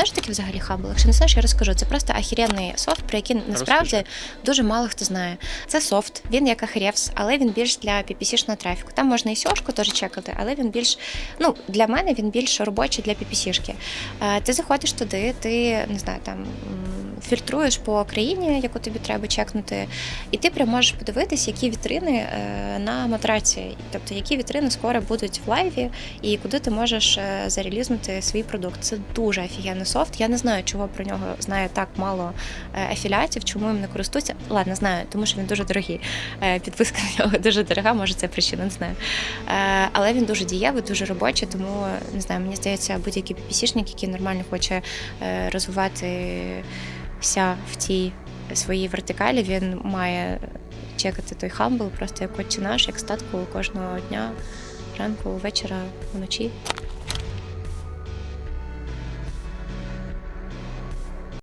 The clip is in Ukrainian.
знаєш, що таке взагалі Хабл? Якщо не знаєш, я розкажу. Це просто ахіренний софт, про який насправді Розкажи. дуже мало хто знає. Це софт, він як ахревс, але він більш для PPC-шного трафіку. Там можна і сьошку теж чекати, але він більш, ну, для мене він більш робочий для PPC-шки. Е, Ти заходиш туди, ти не знаю, там фільтруєш по країні, яку тобі треба чекнути, і ти прям можеш подивитись, які вітрини е, на матрації, тобто які вітрини скоро будуть в лайві, і куди ти можеш е, зарелізнути свій продукт. Це дуже офігенний софт. Я не знаю, чого про нього знає так мало е, афіліатів, чому їм не користуються. Ладно, знаю, тому що він дуже дорогий. Підписка на нього дуже дорога, може це причина, не знаю. Але він дуже дієвий, дуже робочий, тому не знаю, мені здається, будь-який PPC-шник, який нормально хоче е, розвиватися в цій своїй вертикалі, він має чекати той хамбл, просто як отче наш, як статку кожного дня, ранку, вечора, вночі.